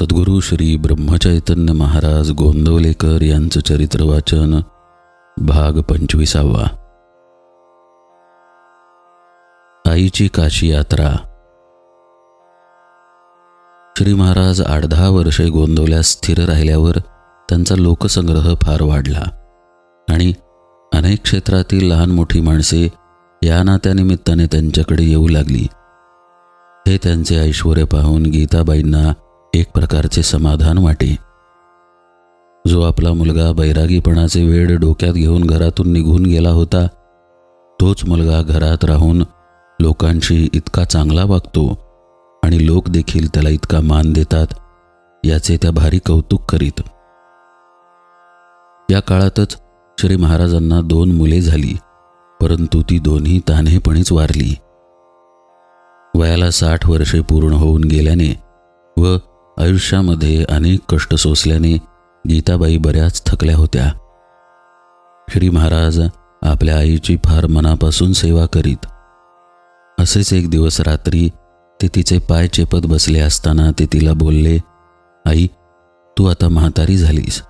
सद्गुरू श्री ब्रह्मचैतन्य महाराज गोंदवलेकर यांचं चरित्र वाचन भाग पंचवीसावा. आईची काशी यात्रा. श्री महाराज आठ दहा वर्षे गोंदवल्यास स्थिर राहिल्यावर त्यांचा लोकसंग्रह फार वाढला आणि अनेक क्षेत्रातील लहान मोठी माणसे या नात्यानिमित्ताने त्यांच्याकडे येऊ लागली. हे त्यांचे ऐश्वर पाहून गीताबाईंना एक प्रकारचे समाधान वाटे. जो आपला मुलगा बैरागीपणाचे वेळ डोक्यात घेऊन घरातून निघून गेला होता तोच मुलगा घरात राहून लोकांशी इतका चांगला वागतो आणि लोक देखील त्याला इतका मान देतात याचे त्या भारी कौतुक करीत. या काळातच श्री महाराजांना दोन मुले झाली परंतु ती दोन्ही तान्हेपणीच वारली. वयाला साठ वर्षे पूर्ण होऊन गेल्याने व आयुष्यामध्ये अनेक कष्ट सोसल्याने गीताबाई बऱ्याच थकल्या होत्या. श्री महाराज आपल्या आईची फार मनापासून सेवा करीत. असेच एक दिवस रात्री ते तिचे पाय चेपत बसले असताना ते तिला बोलले आई तू आता म्हातारी झालीस.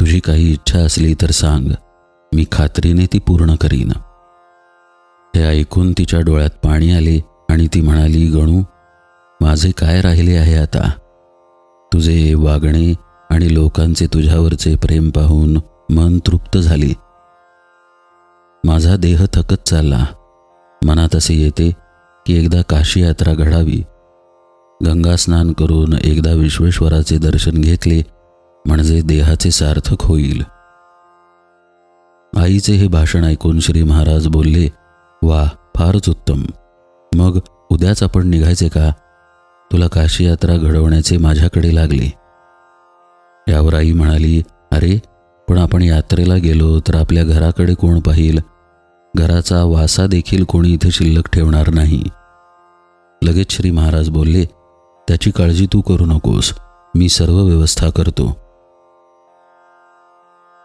तुझी काही इच्छा असली तर सांग. मी खात्रीने ती पूर्ण करीन. हे ऐकून तिच्या डोळ्यात पाणी आले आणि ती म्हणाली गणू माझे काय राहिले आहे आता? तुझे वागणे आणि लोकांचे तुझ्यावरचे प्रेम पाहून मन तृप्त झाले. माझा देह थकत चालला. मनात असे येते की एकदा काशी यात्रा घडावी. गंगा स्नान करून एकदा विश्वेश्वराचे दर्शन घेतले म्हणजे देहाचे सार्थक होईल. आईचे हे भाषण ऐकून श्री महाराज बोलले वा फारच उत्तम. मग उद्याच आपण निघायचे का? तुला काशी यात्रा घडवण्याचे माझ्याकडे लागले. यावर आई म्हणाली अरे पण आपण यात्रेला गेलो तर आपल्या घराकडे कोण पाहिल? घराचा वासा देखील कोणी इथे शिल्लक ठेवणार नाही. लगेच श्री महाराज बोलले त्याची काळजी तू करू नकोस मी सर्व व्यवस्था करतो.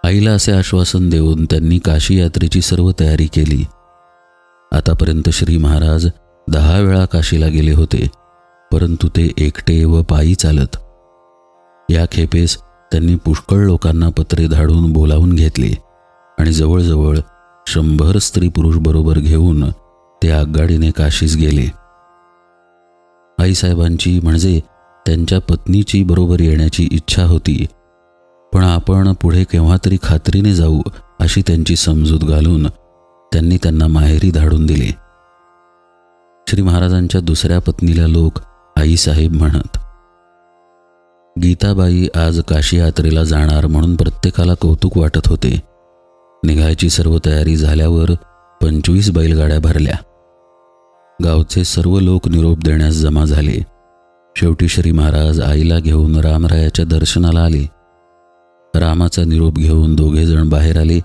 आईला असे आश्वासन देऊन त्यांनी काशी यात्रेची सर्व तयारी केली. आतापर्यंत श्री महाराज दहा वेळा काशीला गेले होते. परंतु ते एकटे व पायी चालत. या खेपेस त्यांनी पुष्कळ लोकांना पत्रे धाडून बोलावून घेतले आणि जवळजवळ शंभर स्त्री पुरुष बरोबर घेऊन ते आगगाडीने काशीस गेले. आईसाहेबांची म्हणजे त्यांच्या पत्नीची बरोबर येण्याची इच्छा होती पण आपण पुढे केव्हा तरी खात्रीने जाऊ अशी त्यांची समजूत घालून त्यांनी त्यांना माहेरी धाडून दिले. श्री महाराजांच्या दुसऱ्या पत्नीला लोक आईसाहेब म्हणत गीताबाई आज काशी यात्रेला जाणार म्हणून प्रत्येकाला कौतुक वाटत होते. निघायची सर्व तयारी झाल्यावर पंचवीस बैलगाड्या भरल्या. गावचे सर्व लोक निरोप देण्यास जमा झाले. शेवटी श्री महाराज आईला घेऊन रामरायाच्या दर्शनाला आले. रामाचा निरोप घेऊन दोघेजण बाहेर आले.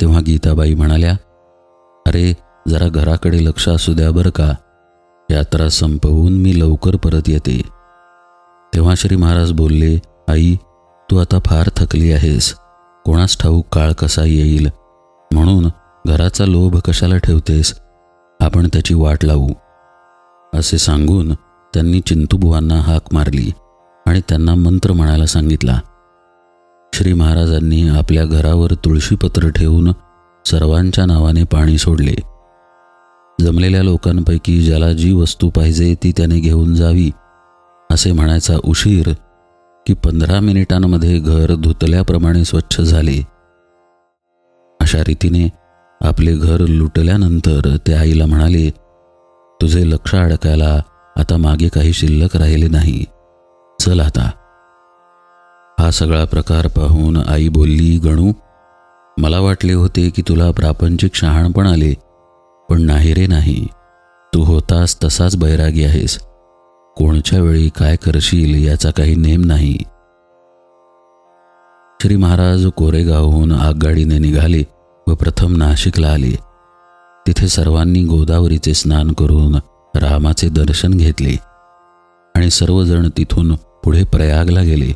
तेव्हा गीताबाई म्हणाल्या अरे जरा घराकडे लक्ष असू द्या बरं का. यात्रा संपवून मी लवकर परत येते. तेव्हा श्री महाराज बोलले आई तू आता फार थकली आहेस. कोणास ठाऊक काळ कसा येईल? म्हणून घराचा लोभ कशाला ठेवतेस? आपण त्याची वाट लावू. असे सांगून त्यांनी चिंतुबुवांना हाक मारली आणि त्यांना मंत्र म्हणायला सांगितला. श्री महाराजांनी आपल्या घरावर तुळशीपत्र ठेवून सर्वांच्या नावाने पाणी सोडले. जमलेल्या लोकांपैकी ज्याला जी वस्तू पाहिजे ती त्याने घेऊन जावी असे म्हणायचा उशीर की पंधरा मिनिटांमध्ये घर धुतल्याप्रमाणे स्वच्छ झाले. अशा रीतीने आपले घर लुटल्यानंतर ते आईला म्हणाले तुझे लक्ष अडकायला आता मागे काही शिल्लक राहिले नाही. चल आता. हा सगळा प्रकार पाहून आई बोलली गणू मला वाटले होते की तुला प्रापंचिक शहाणपण आले पण नाही रे नाही. तू होतास तसाच बैरागी आहेस. कोणच्या वेळी काय करशील याचा काही नेम नाही. श्री महाराज कोरेगावहून आगगाडीने निघाले व प्रथम नाशिकला आले. तिथे सर्वांनी गोदावरीचे स्नान करून रामाचे दर्शन घेतले आणि सर्वजण तिथून पुढे प्रयागला गेले.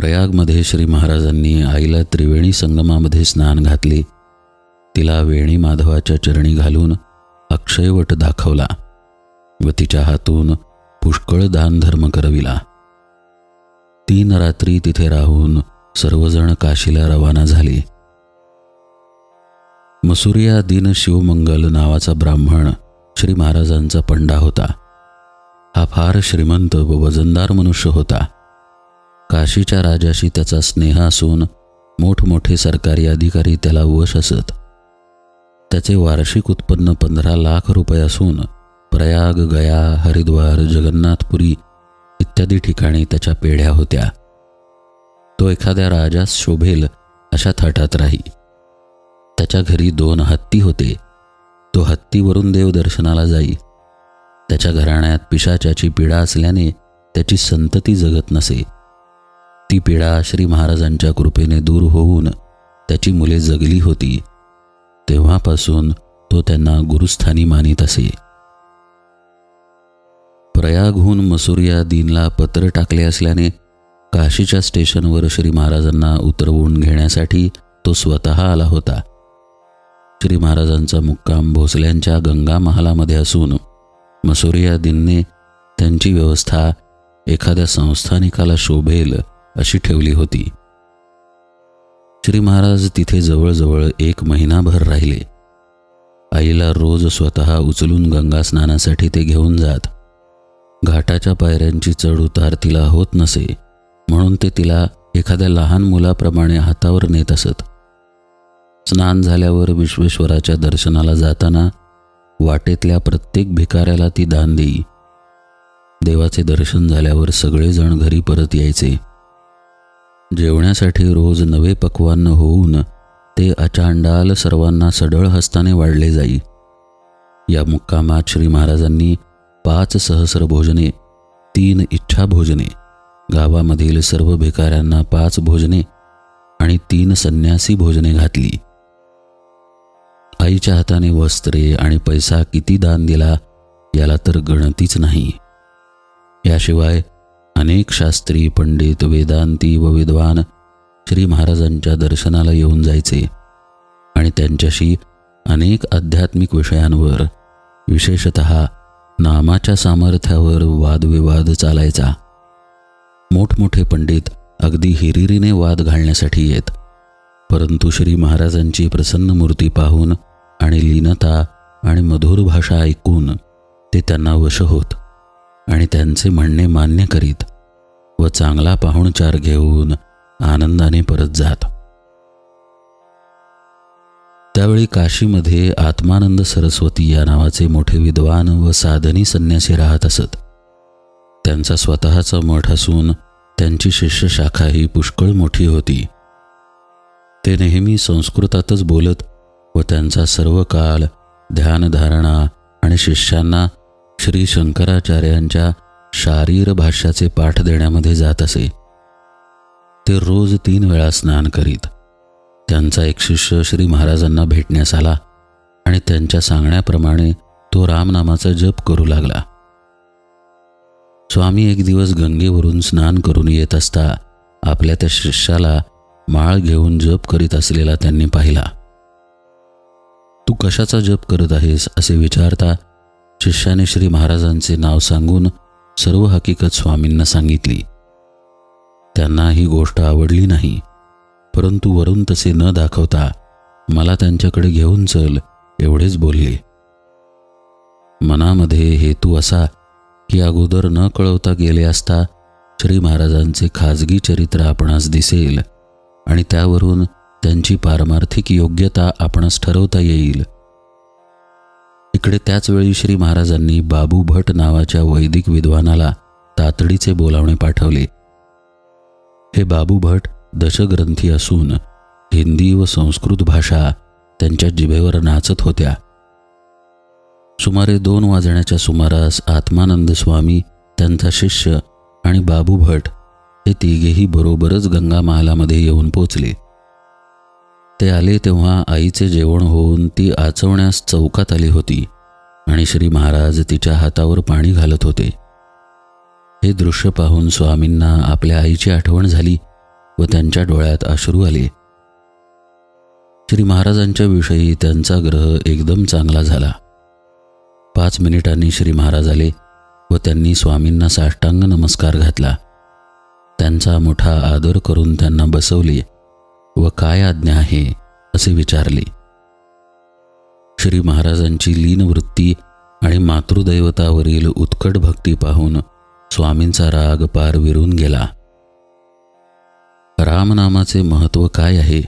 प्रयागमध्ये श्री महाराजांनी आईला त्रिवेणी संगमामध्ये स्नान घातले. तिला वेणी माधवाच्या चरणी घालून अक्षयवट दाखवला व तिच्या हातून पुष्कळ दानधर्म करविला. तीन रात्री तिथे राहून सर्वजण काशीला रवाना झाले. मसुरिया दिन शिवमंगल नावाचा ब्राह्मण श्री महाराजांचा पंडा होता. हा फार श्रीमंत व वजनदार मनुष्य होता. काशीच्या राजाशी त्याचा स्नेह असून मोठमोठे सरकारी अधिकारी त्याला वश असत. त्याचे वार्षिक उत्पन्न पंधरा लाख रुपये असून प्रयाग गया हरिद्वार जगन्नाथपुरी इत्यादी ठिकाणी त्याच्या पेढ्या होत्या. तो एखाद्या राजास शोभेल अशा थाटात राही. त्याच्या घरी दोन हत्ती होते. तो हत्तीवरून देवदर्शनाला जाई. त्याच्या घराण्यात पिशाच्याची पीडा असल्याने त्याची संतती जगत नसे. ती पीडा श्री महाराजांच्या कृपेने दूर होऊन त्याची मुले जगली होती. तेव्हापासून तो त्यांना गुरुस्थानी मानित असे. प्रयागहून मसुरिया दिनला पत्र टाकले असल्याने काशीच्या स्टेशनवर श्री महाराजांना उतरवून घेण्यासाठी तो स्वतः आला होता. श्री महाराजांचा मुक्काम भोसल्यांच्या गंगा महालामध्ये असून मसुरिया दिनने त्यांची व्यवस्था एखाद्या संस्थानिकाला शोभेल अशी ठेवली होती. श्री महाराज तिथे जवळजवळ एक महिनाभर राहिले. आईला रोज स्वतः उचलून गंगा स्नानासाठी ते घेऊन जात. घाटाच्या पायऱ्यांची चढ उतार तिला होत नसे म्हणून ते तिला एखाद्या लहान मुलाप्रमाणे हातावर नेत असत. स्नान झाल्यावर विश्वेश्वराच्या दर्शनाला जाताना वाटेतल्या प्रत्येक भिकाऱ्याला ती दान देई. देवाचे दर्शन झाल्यावर सगळेजण घरी परत यायचे. जेवण्यासाठी रोज नवे पक्वान्न होऊन ते अचांडाल सर्वांना सडळ हस्ताने वाढले जाई. या मुक्कामात श्री महाराजांनी पाच सहस्र भोजने तीन इच्छा भोजने गावामधील सर्व भिकाऱ्यांना पाच भोजने आणि तीन संन्यासी भोजने घातली. आईच्या हाताने वस्त्रे आणि पैसा किती दान दिला याला तर गणतीच नाही. याशिवाय अनेक शास्त्री पंडित वेदांती व विद्वान श्री महाराजांच्या दर्शनाला येऊन जायचे. आणि त्यांच्याशी अनेक आध्यात्मिक विषयांवर विशेषत नामाच्या सामर्थ्यावर वादविवाद चालायचा. मोठमोठे पंडित अगदी हिरिरीने वाद घालण्यासाठी येत. परंतु श्री महाराजांची प्रसन्न मूर्ती पाहून आणि लीनता आणि मधुर भाषा ऐकून ते त्यांना वश होत. आणि त्यांचे म्हणणे मान्य करीत व चांगला पाहुणचार घेऊन आनंदाने परत जात. त्यावेळी काशीमध्ये आत्मानंद सरस्वती या नावाचे मोठे विद्वान व साधनी संन्यासी राहत असत. त्यांचा स्वतःचा मठ असून त्यांची शिष्यशाखा ही पुष्कळ मोठी होती. ते नेहमी संस्कृतातच बोलत व त्यांचा सर्व काळ ध्यानधारणा आणि शिष्यांना श्री शंकराचार्यांच्या शारीर भाष्याचे पाठ देण्यामध्ये जात असे. ते रोज तीन वेळा स्नान करीत. त्यांचा एक शिष्य श्री महाराजांना भेटण्यास आला आणि त्यांच्या सांगण्याप्रमाणे तो रामनामाचा जप करू लागला. स्वामी एक दिवस गंगेवरून स्नान करून येत असता आपल्या त्या शिष्याला माळ घेऊन जप करीत असलेला त्यांनी पाहिला. तू कशाचा जप करत आहेस? असे विचारता शिष्याने श्री महाराजांचे नाव सांगून सर्व हकीकत स्वामींना सांगितली. त्यांना ही गोष्ट आवडली नाही परंतु वरून तसे न दाखवता मला त्यांच्याकडे घेऊन चल एवढेच बोलले. मनामध्ये हेतू असा की अगोदर न कळवता गेले असता श्री महाराजांचे खाजगी चरित्र आपणास दिसेल आणि त्यावरून त्यांची पारमार्थिक योग्यता आपणास ठरवता येईल. इकडे त्याचवेळी श्री महाराजांनी बाबू भट नावाच्या वैदिक विद्वानाला तातडीचे बोलावणे पाठवले. हे बाबू भट दशग्रंथी असून हिंदी व संस्कृत भाषा त्यांच्या जिभेवर नाचत होत्या. सुमारे दोन वाजण्याच्या सुमारास आत्मानंद स्वामी त्यांचा शिष्य आणि बाबू भट हे तिघेही बरोबरच गंगा महालामध्ये येऊन पोचले. ते आले तेव्हा आईचे जेवण होऊन ती आचवण्यास चौकात आली होती आणि श्री महाराज तिच्या हातावर पाणी घालत होते. हे दृश्य पाहून स्वामींना आपल्या आईची आठवण झाली व त्यांच्या डोळ्यात अश्रू आले. श्री महाराजांच्या विषयी त्यांचा ग्रह एकदम चांगला झाला. पाच मिनिटांनी श्री महाराज आले व त्यांनी स्वामींना साष्टांग नमस्कार घातला. त्यांचा मोठा आदर करून त्यांना बसवले. व काय आज्ञा आहे? असे विचारले. श्री महाराजांची लीनवृत्ती आणि मातृदैवतावरील उत्कट भक्ती पाहून स्वामींचा राग पार विरून गेला. रामनामाचे महत्त्व काय आहे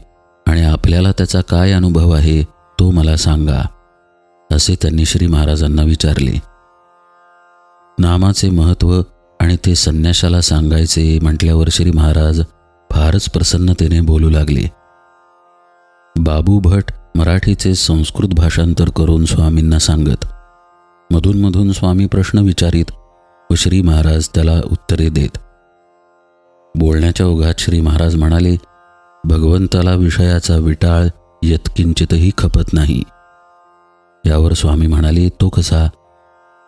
आणि आपल्याला त्याचा काय अनुभव आहे तो मला सांगा असे त्यांनी श्री महाराजांना विचारले. नामाचे महत्त्व आणि ते संन्याशाला सांगायचे म्हटल्यावर श्री महाराज फारच प्रसन्नतेने बोलू लागले. बाबू भट मराठीचे संस्कृत भाषांतर करून स्वामींना सांगत मधूनमधून स्वामी प्रश्न विचारित व श्री महाराज त्याला उत्तरे देत. बोलण्याच्या ओघात श्री महाराज म्हणाले भगवंताला विषयाचा विटाळ यत्किंचितही खपत नाही. यावर स्वामी म्हणाले तो कसा?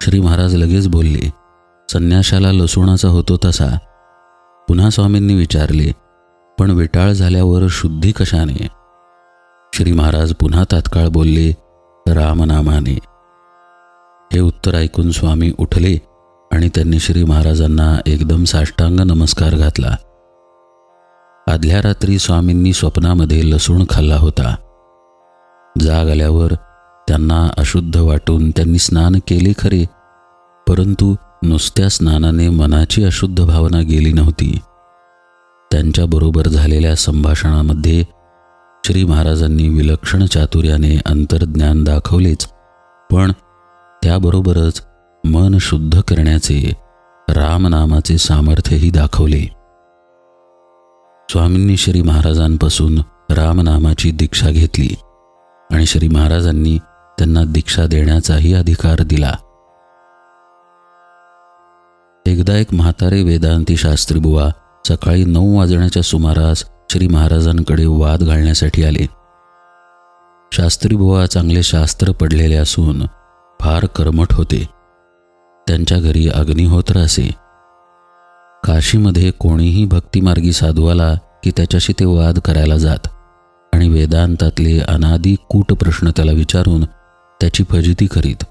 श्री महाराज लगेच बोलले संन्याशाला लसूणाचा होतो तसा. पुन्हा स्वामींनी विचारले पण विटाळ झाल्यावर शुद्धी कशाने? श्री महाराज पुन्हा तात्काळ बोलले रामनामाने. हे उत्तर ऐकून स्वामी उठले आणि त्यांनी श्री महाराजांना एकदम साष्टांग नमस्कार घातला. आदल्या रात्री स्वामींनी स्वप्नामध्ये लसूण खाल्ला होता. जाग आल्यावर त्यांना अशुद्ध वाटून त्यांनी स्नान केले खरे परंतु नुसत्या स्नानाने मनाची अशुद्ध भावना गेली नव्हती. त्यांच्याबरोबर झालेल्या संभाषणामध्ये श्री महाराजांनी विलक्षण चातुर्याने अंतर्ज्ञान दाखवलेच पण त्याबरोबरच मन शुद्ध करण्याचे रामनामाचे सामर्थ्यही दाखवले. स्वामींनी श्री महाराजांपासून रामनामाची दीक्षा घेतली आणि श्री महाराजांनी त्यांना दीक्षा देण्याचाही अधिकार दिला. एकदा एक म्हातारे वेदांती शास्त्री बुवा सकाळी नऊ वाजण्याच्या सुमारास श्री महाराजांकडे वाद घालण्यासाठी आले. शास्त्री बुवा चांगले शास्त्र पडलेले असून फार कर्मठ होते. त्यांच्या घरी अग्निहोत्र असे. काशीमध्ये कोणीही भक्तिमार्गी साधू आला की त्याच्याशी ते वाद करायला जात आणि वेदांतातले अनादी कूट प्रश्न त्याला विचारून त्याची फजिती करीत.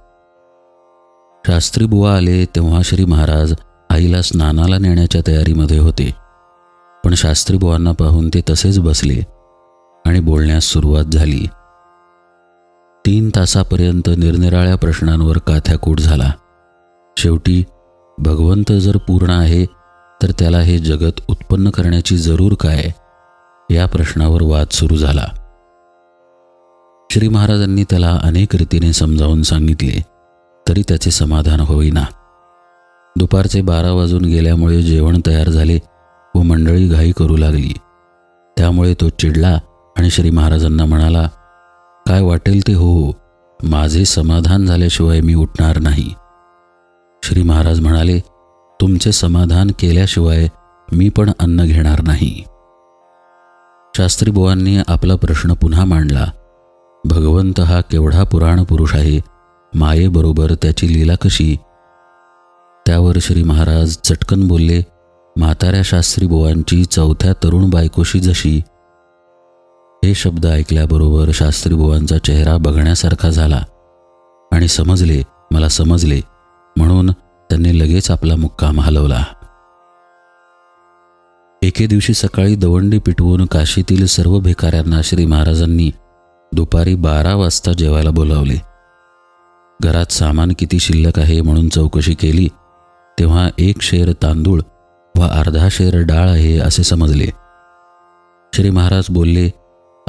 शास्त्री बुवा आले तेव्हा श्री महाराज आईला स्नानाला नेण्याच्या तयारीमध्ये होते. पण शास्त्री बुवांना पाहून ते तसेच बसले आणि बोलण्यास सुरुवात झाली. तीन तासापर्यंत निरनिराळ्या प्रश्नांवर काथ्याकूट झाला. शेवटी भगवंत जर पूर्ण आहे तर त्याला हे जगत उत्पन्न करण्याची जरूर काय? या प्रश्नावर वाद सुरू झाला. श्री महाराजांनी त्याला अनेक रीतीने समजावून सांगितले तरी त्याचे समाधान होईना. दुपारचे बारा वाजून गेल्यामुळे जेवण तयार झाले व मंडळी घाई करू लागली. त्यामुळे तो चिडला आणि श्री महाराजांना म्हणाला काय वाटेल ते हो माझे समाधान झाल्याशिवाय मी उठणार नाही. श्री महाराज म्हणाले तुमचे समाधान केल्याशिवाय मी पण अन्न घेणार नाही. शास्त्री बुवांनी आपला प्रश्न पुन्हा मांडला भगवंत हा केवढा पुराण पुरुष आहे मायेबरोबर त्याची लीला कशी त्यावर श्री महाराज चटकन बोलले म्हाताऱ्या शास्त्री बुवांची चौथ्या तरुण बायकोशी जशी. हे शब्द ऐकल्याबरोबर शास्त्री बुवांचा चेहरा बघण्यासारखा झाला आणि समजले मला समजले म्हणून त्यांनी लगेच आपला मुक्काम हलवला. एके दिवशी सकाळी दवंडी पिटवून काशीतील सर्व भिकाऱ्यांना श्री महाराजांनी दुपारी बारा वाजता जेवायला बोलावले. घरात सामान किती शिल्लक आहे म्हणून चौकशी केली तेव्हा एक शेर तांदूळ व अर्धा शेर डाळ आहे असे समजले. श्री महाराज बोलले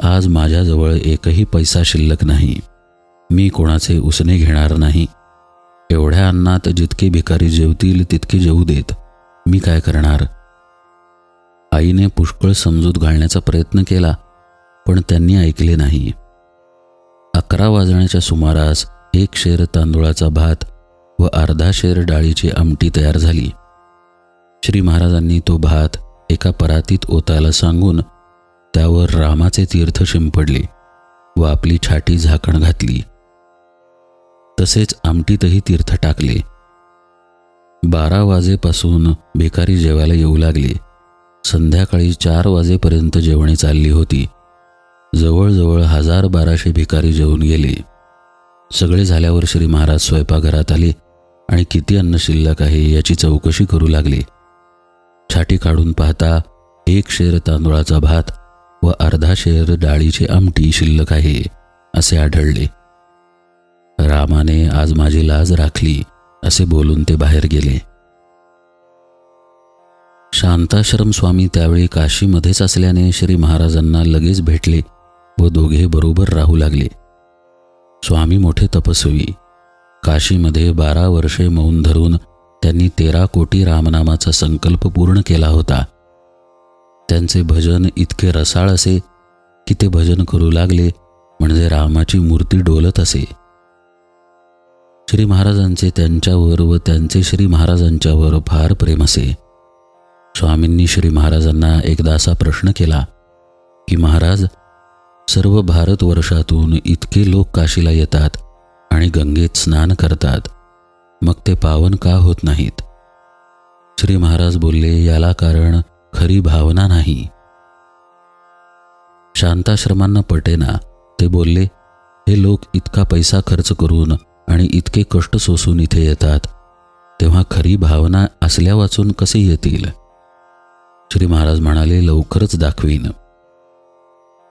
आज माझ्याजवळ एकही पैसा शिल्लक नाही. मी कोणाचे उसने घेणार नाही. एवढ्या अन्नात जितके भिकारी जेवतील तितके जेवू देत. मी काय करणार? आईने पुष्कळ समजूत घालण्याचा प्रयत्न केला पण त्यांनी ऐकले नाही. अकरा वाजण्याच्या सुमारास एक शेर तांदूळाचा भात व अर्धा शेर डाळीची आमटी तयार झाली. श्री महाराजांनी तो भात एका परातीत ओतायला सांगून त्यावर रामाचे तीर्थ शिंपडले व आपली छाटी झाकण घातली. तसेच आमटीतही तीर्थ टाकले. बारा वाजेपासून भिकारी जेवायला येऊ लागले. संध्याकाळी चार वाजेपर्यंत जेवणी चालली होती. जवळजवळ हजार बाराशे भिकारी जेवून गेले. सगळे झाल्यावर श्री महाराज स्वयंपाकघरात आले आणि किती अन्न शिल्लक आहे याची चौकशी करू लागली. छाटी काढून पाहता एक शेर तांदुळाचा भात व अर्धा शेर डाळीची आमटी शिल्लक आहे असे आढळले. रामाने आज माझी लाज राखली असे बोलून ते बाहेर गेले. शांताश्रम स्वामी त्यावेळी काशीमध्येच असल्याने श्री महाराजांना लगेच भेटले व दोघे बरोबर राहू लागले. स्वामी मोठे तपस्वी काशीमध्ये बारा वर्षे मौन धरून त्यांनी तेरा कोटी रामनामाचा संकल्प पूर्ण केला होता. त्यांचे भजन इतके रसाळ असे की ते भजन करू लागले म्हणजे रामाची मूर्ती डोलत असे. श्री महाराजांचे त्यांच्यावर व त्यांचे श्री महाराजांच्यावर फार प्रेम असे. स्वामींनी श्री महाराजांना एकदा असा प्रश्न केला की महाराज सर्व भारतवर्षातून इतके लोक काशीला येतात आणि गंगेत स्नान करतात. मग ते पावन का होत नाहीत? श्री महाराज बोलले याला कारण खरी भावना नाही. शांताश्रमांना पटेना ते बोलले हे लोक इतका पैसा खर्च करून आणि इतके कष्ट सोसून इथे येतात. तेव्हा खरी भावना असल्या वाचून कसे येतील? श्री महाराज म्हणाले लवकरच दाखवीन.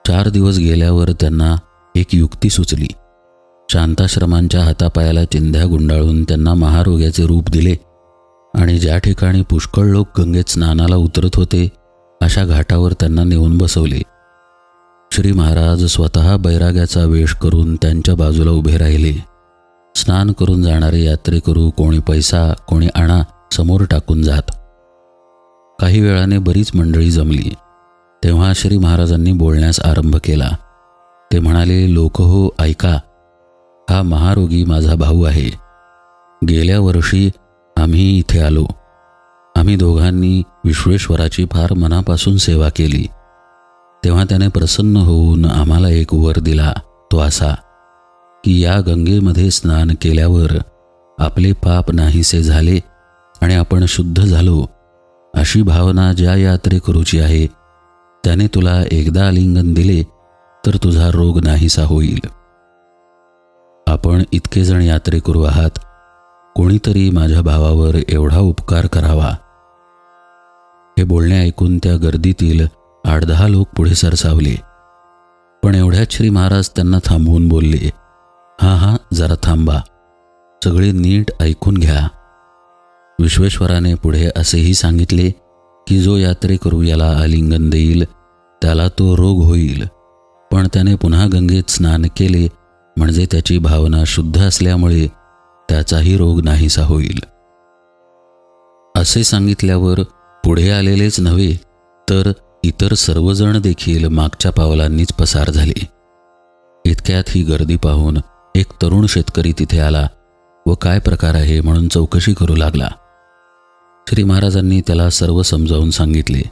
चार दिवस गेल्यावर त्यांना एक युक्ती सुचली. शांताश्रमांच्या हातापायाला चिंध्या गुंडाळून त्यांना महारोग्याचे रूप दिले. आणि ज्या ठिकाणी पुष्कळ लोक गंगेत स्नानाला उतरत होते अशा घाटावर त्यांना नेऊन बसवले. श्री महाराज स्वतः बैराग्याचा वेश करून त्यांच्या बाजूला उभे राहिले. स्नान करून जाणारे यात्रेकरू कोणी पैसा कोणी आणा समोर टाकून जात. काही वेळाने बरीच मंडळी जमली. तेव्हा श्री महाराजांनी बोलण्यास आरंभ केला. ते म्हणाले लोक हो ऐका. हा महारोगी माझा भाऊ आहे. गेल्या वर्षी आम्ही इथे आलो. आम्ही दोघांनी विश्वेश्वराची फार मनापासून सेवा केली. तेव्हा त्याने प्रसन्न होऊन आम्हाला एक वर दिला तो असा की या गंगेमध्ये स्नान केल्यावर आपले पाप नाहीसे झाले आणि आपण शुद्ध झालो. अशी भावना ज्या यात्रेकरूची आहे त्याने तुला एकदा आलिंगन दिले तर तुझा रोग नाहीसा होईल. आपण इतके जण यात्रेकरू आहात कोणीतरी माझ्या भावावर एवढा उपकार करावा. हे बोलणे ऐकून त्या गर्दीतील आठ दहा लोक पुढे सरसावले. पण एवढ्यात श्री महाराज त्यांना थांबवून बोलले हां हां जरा थांबा. सगळे नीट ऐकून घ्या. विश्वेश्वराने पुढे असेही सांगितले की जो यात्रेकरू याला आलिंगन देईल त्याला तो रोग होईल. पण त्याने पुन्हा गंगेत स्नान केले म्हणजे त्याची भावना शुद्ध असल्यामुळे त्याचाही रोग नाहीसा होईल. असे सांगितल्यावर पुढे आलेलेच नव्हे तर इतर सर्वजण देखील मागच्या पावलांनीच पसार झाले. इतक्यात ही गर्दी पाहून एक तरुण शेतकरी तिथे आला व काय प्रकार आहे म्हणून चौकशी करू लागला. श्री महाराजांनी त्याला सर्व समजावून सांगितले.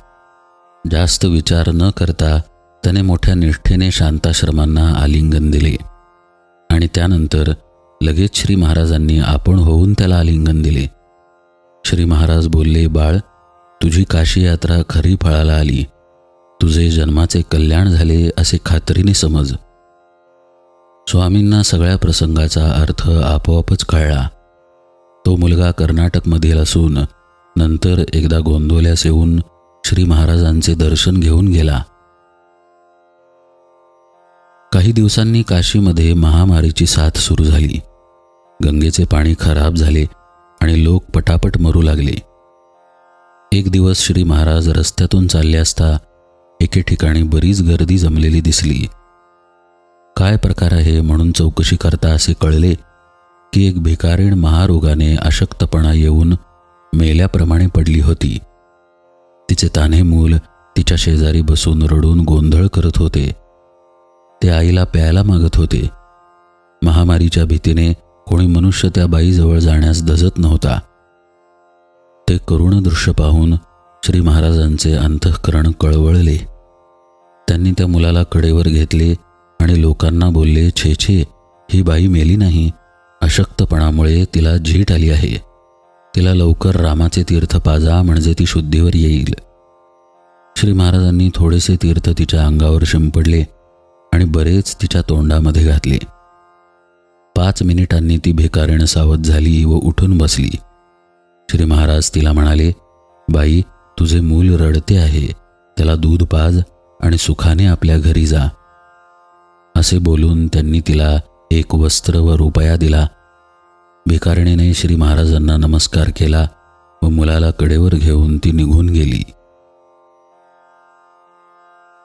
जास्त विचार न करता त्याने मोठ्या निष्ठेने शांताश्रमांना आलिंगन दिले. आणि त्यानंतर लगेच श्री महाराजांनी आपण होऊन त्याला आलिंगन दिले. श्री महाराज बोलले बाळ तुझी काशी यात्रा खरी फळाला आली. तुझे जन्माचे कल्याण झाले असे खात्रीने समज. स्वामींना सगळ्या प्रसंगाचा अर्थ आपोआपच कळला. तो मुलगा कर्नाटकमधील असून नंतर एकदा गोंदवल्यास येऊन श्री महाराजांचे दर्शन घेऊन गेला. काही दिवसांनी काशीमध्ये महामारीची साथ सुरू झाली. गंगेचे पाणी खराब झाले आणि लोक पटापट मरू लागले. एक दिवस श्री महाराज रस्त्यातून चालले असता एके ठिकाणी बरीच गर्दी जमलेली दिसली. काय प्रकार आहे म्हणून चौकशी करता असे कळले की एक भिकारीण महारोगाने अशक्तपणा येऊन मेल्याप्रमाणे पडली होती. तिचे तान्हे मूल तिच्या शेजारी बसून रडून गोंधळ करत होते. ते आईला प्यायला मागत होते. महामारीच्या भीतीने कोणी मनुष्य त्या बाईजवळ जाण्यास धजत नव्हता. ते करुण दृश्य पाहून श्री महाराजांचे अंतःकरण कळवळले. त्यांनी त्या मुलाला कडेवर घेतले आणि लोकांना बोलले छे छे ही बाई मेली नाही. अशक्तपणामुळे तिला झीट आली आहे. तिला लवकर रामाचे तीर्थ पाजा म्हणजे ती शुद्धीवर येईल. श्री महाराजांनी थोडेसे तीर्थ तिच्या अंगावर शिंपडले. आणि बरेच तिच्या तोंडामध्ये घातले. पाच मिनिटांनी ती भिकारीण सावध झाली व उठून बसली. श्री महाराज तिला म्हणाले बाई तुझे मूल रडते आहे. त्याला दूध पाज आणि सुखाने आपल्या घरी जा. असे बोलून त्यांनी तिला एक वस्त्र व रुपया दिला. भिकारणीने श्री महाराजांना नमस्कार केला व मुलाला कडेवर घेऊन ती निघून गेली.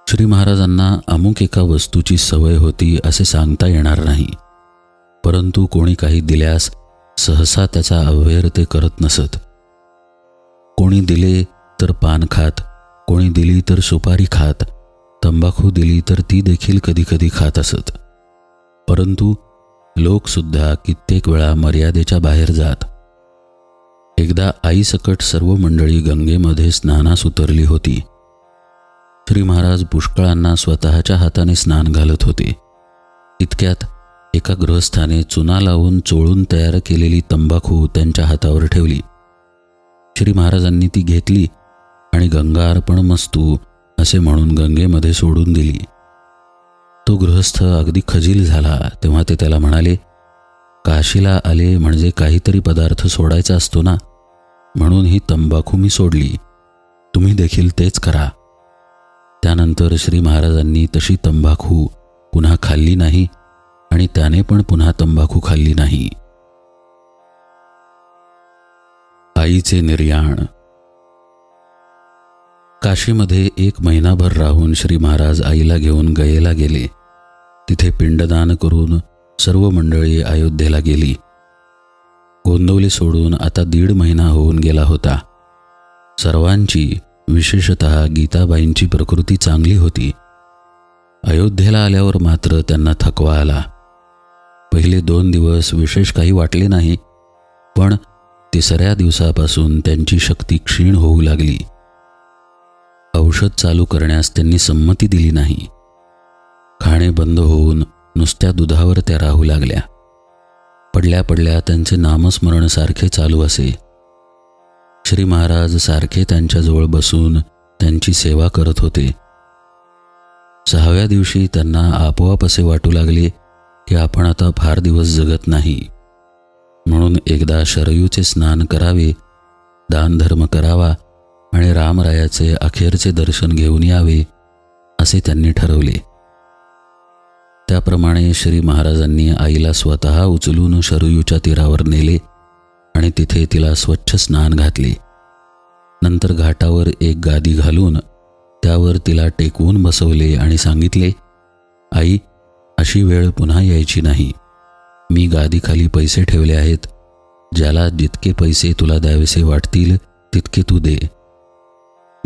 श्री महाराजांना अमुक एका वस्तूची सवय होती असे सांगता येणार नाही. परंतु कोणी काही दिल्यास सहसा त्याचा अव्यर ते करत नसत. कोणी दिले तर पान खात कोणी दिली तर सुपारी खात तंबाखू दिली तर ती देखील कधीकधी खात असत. परंतु लोकसुद्धा कित्येक वेळा मर्यादेच्या बाहेर जात. एकदा आईसकट सर्व मंडळी गंगेमध्ये स्नानास उतरली होती. श्री महाराज पुष्कळांना स्वतःच्या हाताने स्नान घालत होते. इतक्यात एका गृहस्थाने चुना लावून चोळून तयार केलेली तंबाखू त्यांच्या हातावर ठेवली. श्री महाराजांनी ती घेतली आणि गंगा अर्पण मस्तू असे म्हणून गंगेमध्ये सोडून दिली. तो गृहस्थ अगदी खजील झाला तेव्हा ते त्याला म्हणाले काशीला आले म्हणजे काहीतरी पदार्थ सोडायचा असतो ना? म्हणून ही तंबाखू मी सोडली. तुम्ही देखील तेच करा. त्यानंतर श्री महाराजांनी तशी तंबाखू पुन्हा खाल्ली नाही आणि त्याने पण पुन्हा तंबाखू खाल्ली नाही. आईचे निर्याण. काशीमध्ये एक महिनाभर राहून श्री महाराज आईला घेऊन गयेला गेले. तिथे पिंडदान करून सर्व मंडळी अयोध्येला गेली. गोंदवली सोडून आता दीड महिना होऊन गेला होता. सर्वांची विशेषत गीताबाईंची प्रकृती चांगली होती. अयोध्येला आल्यावर मात्र त्यांना थकवा आला. पहिले दोन दिवस विशेष काही वाटले नाही पण तिसऱ्या दिवसापासून त्यांची शक्ती क्षीण होऊ लागली. औषध चालू करण्यास त्यांनी संमती दिली नाही. खाणे बंद होऊन नुसत्या दुधावर त्या राहू लागल्या. पडल्या पडल्या त्यांचे नामस्मरण सारखे चालू असे. श्री महाराज सारखे त्यांच्याजवळ बसून त्यांची सेवा करत होते. सहाव्या दिवशी त्यांना आपोआप असे वाटू लागले की आपण आता फार दिवस जगत नाही. म्हणून एकदा शरयूचे स्नान करावे दानधर्म करावा आणि रामरायाचे अखेरचे दर्शन घेऊन यावे असे त्यांनी ठरवले. त्याप्रमाणे श्री महाराजांनी आईला स्वतः उचलून शरयूच्या तीरावर नेले आणि तिथे तिला स्वच्छ स्नान घातले. नंतर घाटावर एक गादी घालून त्यावर तिला टेकवून बसवले आणि सांगितले आई अशी वेळ पुन्हा यायची नाही. मी गादीखाली पैसे ठेवले आहेत. ज्याला जितके पैसे तुला द्यावेसे वाटतील तितके तू दे.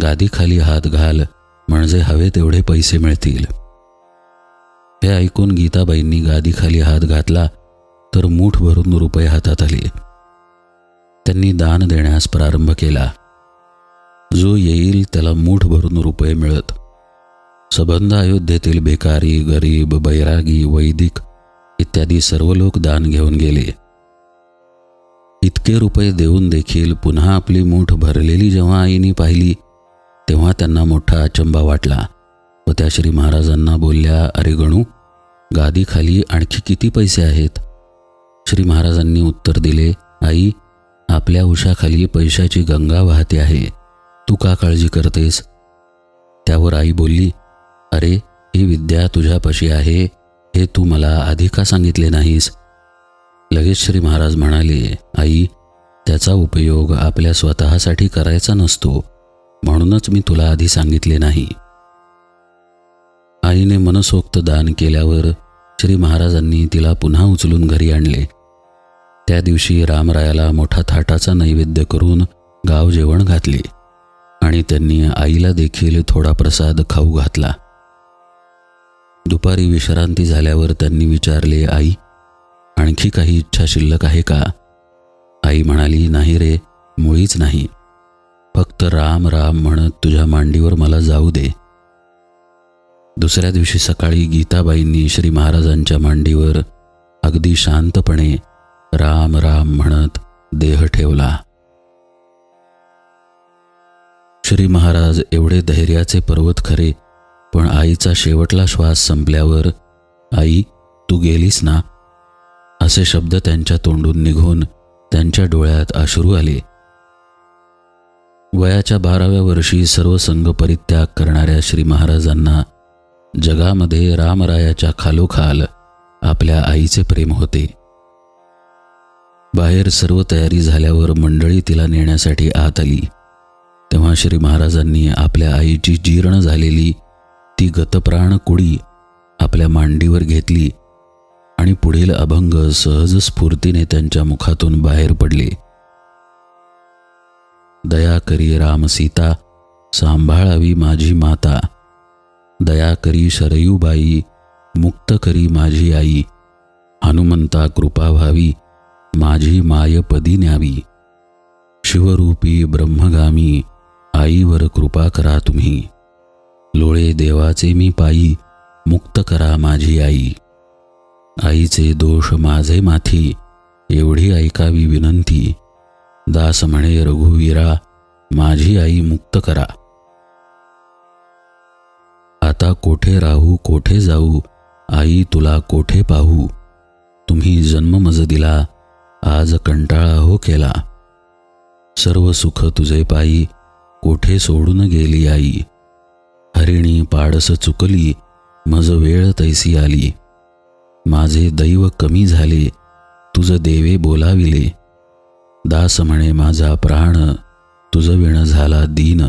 गादीखाली हात घाल म्हणजे हवे तेवढे पैसे मिळतील. हे ऐकून गीताबाईंनी गादीखाली हात घातला तर मूठ भरून रुपये हातात आले. त्यांनी दान देण्यास प्रारंभ केला. जो येईल त्याला मूठ भरून रुपये मिळत. सबंध अयोध्येतील बेकारी गरीब बैरागी वैदिक इत्यादी सर्व लोक दान घेऊन गेले. इतके रुपये देऊन देखील पुन्हा आपली मूठ भरलेली जेव्हा आईनी पाहिली तेव्हा त्यांना मोठा अचंबा वाटला व त्या श्री महाराजांना बोलल्या अरे गणू गादीखाली आणखी किती पैसे आहेत? श्री महाराजांनी उत्तर दिले आई आपल्या उशाखाली पैशाची गंगा वाहते आहे. तू का काळजी करतेस? त्यावर आई बोलली अरे ही विद्या तुझ्यापाशी आहे. हे तू मला आधी का सांगितले नाहीस? लगेच श्री महाराज म्हणाले आई त्याचा उपयोग आपल्या स्वतःसाठी करायचा नसतो. म्हणूनच मी तुला आधी सांगितले नाही. आईने मनसोक्त दान केल्यावर श्री महाराजांनी तिला पुन्हा उचलून घरी आणले. त्या दिवशी रामरायाला मोठा थाटाचा नैवेद्य करून गाव जेवण घातले आणि त्यांनी आईला देखील थोडा प्रसाद खाऊ घातला. दुपारी विश्रांती झाल्यावर त्यांनी विचारले आई आणखी काही इच्छा शिल्लक आहे का? आई म्हणाली नाही रे मुळीच नाही. फक्त राम राम म्हणत तुझ्या मांडीवर मला जाऊ दे. दुसऱ्या दिवशी सकाळी गीताबाईंनी श्री महाराजांच्या मांडीवर अगदी शांतपणे राम राम म्हणत देह ठेवला. श्री महाराज एवढे धैर्याचे पर्वत खरे पण आईचा शेवटला श्वास संपल्यावर आई तू गेलीस ना? असे शब्द त्यांच्या तोंडून निघून त्यांच्या डोळ्यात अश्रू आले. वयाच्या बाराव्या वर्षी सर्व संघ परित्याग करणाऱ्या श्री महाराजांना जगामध्ये रामरायाच्या खालोखाल आपल्या आईचे प्रेम होते. बाहेर सर्व तयारी झाल्यावर मंडळी तिला नेण्यासाठी आत आली. तेव्हा श्री महाराजांनी आपल्या आईची जीर्ण झालेली ती गतप्राण कुडी आपल्या मांडीवर घेतली आणि पुढील अभंग सहज स्फूर्तीने त्यांच्या मुखातून बाहेर पडले. दया करी राम सीता सांभाळावी माझी माता. दया करी शरयूबाई मुक्त करी माझी आई. हनुमंता कृपा व्हावी माझी मायपदी न्यावी. शिवरूपी ब्रह्मगामी आईवर कृपा करा तुम्ही. लोळे देवाचे मी पायी मुक्त करा माझी आई. आईचे दोष माझे माथी एवढी ऐकावी विनंती. दास म्हणे रघुवीरा माझी आई मुक्त करा. आता कोठे राहू कोठे जाऊ आई तुला कोठे पाहू? तुम्ही जन्म मज दिला आज कंटाळा हो केला. सर्व सुख तुझे पायी कोठे सोडून गेली आई? हरिणी पाडस चुकली मज वेळ तैसी आली. माझे दैव कमी झाले तुझ देवे बोलाविले. दास म्हणे माझा प्राण तुझ विण झाला दीन.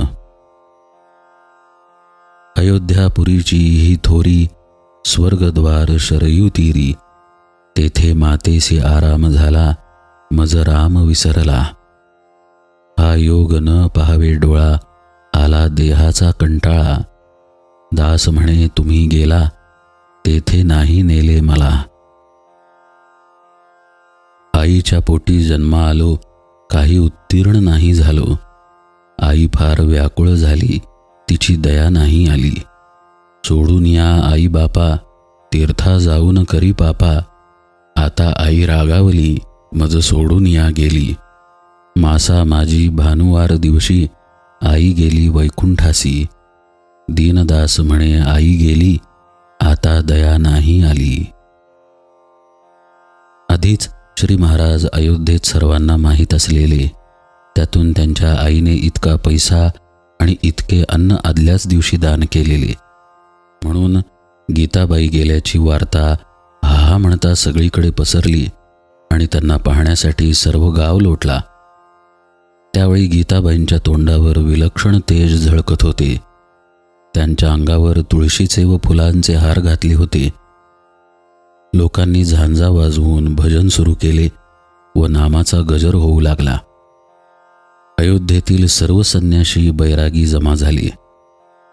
अयोध्यापुरीची ही थोरी स्वर्गद्वार शरयू तीरी. तेथे मातेसी आराम झाला मज राम विसरला. हा योग न पहावे डोळा आला देहाचा कंटाळा. दास म्हणे तुम्ही गेला तेथे नाही नेले मला. आईच्या पोटी जन्मा आलो काही उत्तीर्ण नाही झालो. आई फार व्याकुळ झाली तिची दया नाही आली. सोडून या आई बापा तीर्था जाऊन करी पापा. आता आई रागावली मज सोडून या गेली. मासा माझी भानुवार दिवशी आई गेली वैकुंठासी. दीनदास म्हणे आई गेली आता दया नाही आली. आधीच श्री महाराज अयोध्येत सर्वांना माहीत असलेले त्यातून त्यांच्या आईने इतका पैसा आणि इतके अन्न आदल्याच दिवशी दान केलेले. म्हणून गीताबाई गेल्याची वार्ता हा म्हणता सगळीकडे पसरली आणि त्यांना पाहण्यासाठी सर्व गाव लोटला. त्यावेळी गीताबाईंच्या तोंडावर विलक्षण तेज झळकत होते. त्यांच्या अंगावर तुळशीचे व फुलांचे हार घातले होते. लोकांनी झांजा वाजवून भजन सुरू केले व नामाचा गजर होऊ लागला. अयोध्येतील सर्व संन्याशी बैरागी जमा झाली.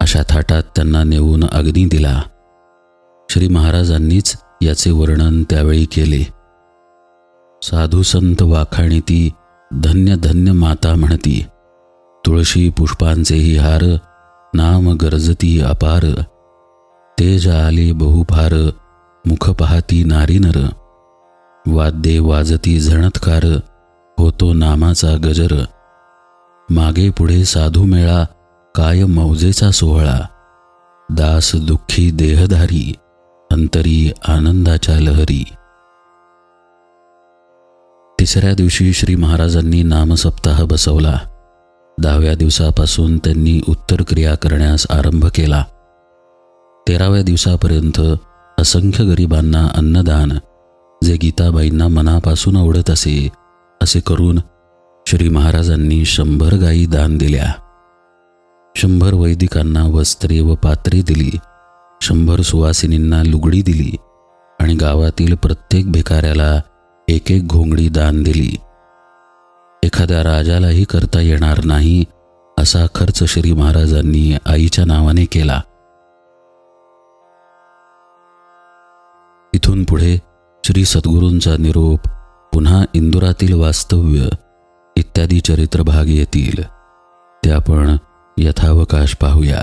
अशा थाटात त्यांना नेऊन अग्नी दिला. श्री महाराजांनीच याचे वर्णन त्यावेळी केले. साधू संत वाखाणी ती धन्य धन्य माता म्हणती तुळशी पुष्पांचेही हार नाम गरजती अपार. तेज आले बहुफार मुख पाहती नारी नर. वाद्ये वाजती झणत्कार होतो नामाचा गजर. मागे पुढे साधू मेळा काय मौजेचा सोहळा. दास दुःखी देहधारी. अंतरी आनंदाच्या लहरी. तिसऱ्या दिवशी श्री महाराजांनी नामसप्ताह बसवला. दहाव्या दिवसापासून त्यांनी उत्तर क्रिया करण्यास आरंभ केला. तेराव्या दिवसापर्यंत असंख्य गरिबांना अन्नदान जे गीताबाईंना मनापासून आवडत असे असे करून श्री महाराजांनी शंभर गायी दान दिल्या. शंभर वैदिकांना वस्त्रे व पात्रे दिली. शंभर सुवासिनींना लुगडी दिली आणि गावातील प्रत्येक भिकाऱ्याला एक एक घोंगडी दान दिली. एखाद्या राजालाही करता येणार नाही असा खर्च श्री महाराजांनी आईच्या नावाने केला. इथून पुढे श्री सद्गुरूंचा निरोप पुन्हा इंदुरातील वास्तव्य इत्यादी चरित्र भाग येतील. ते आपण यथावकाश पाहूया.